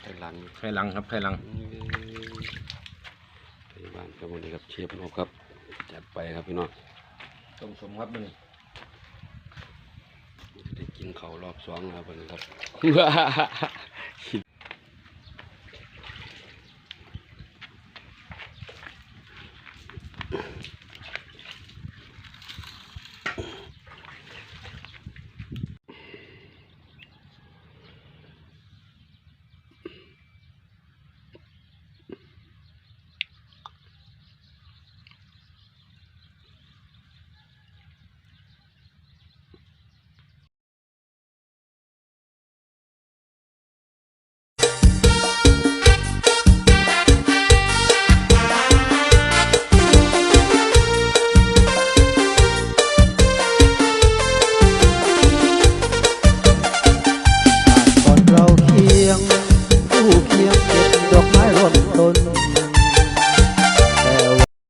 ไข่หลังไข่ลังครับไข่หลังที่บ้านครับวันนี้ครับเชฟนกครับ จัดไปครับพี่น้องต้มสมครับมันได้กินเขารอบสองครับวันนี้ครับ